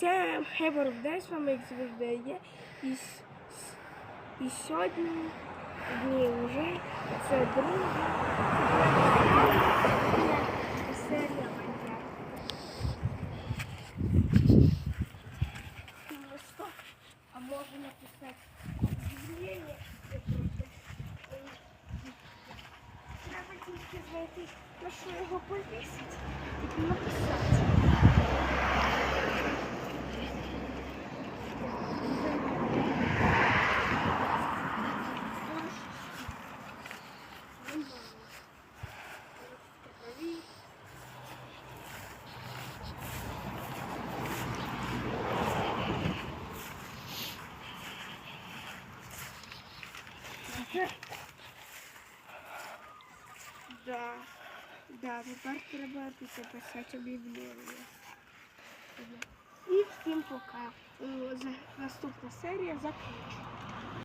Всем Хебер в з вами як завжди є. І, і сьогодні дні вже це друга серія Майнкрафт. Просто, а можна написати об'явлення. Треба тільки знайти, на що його повісити, і написати. Да, да, тепер треба тут написати об'явлення. І всім пока. За- Наступна серія закінчена.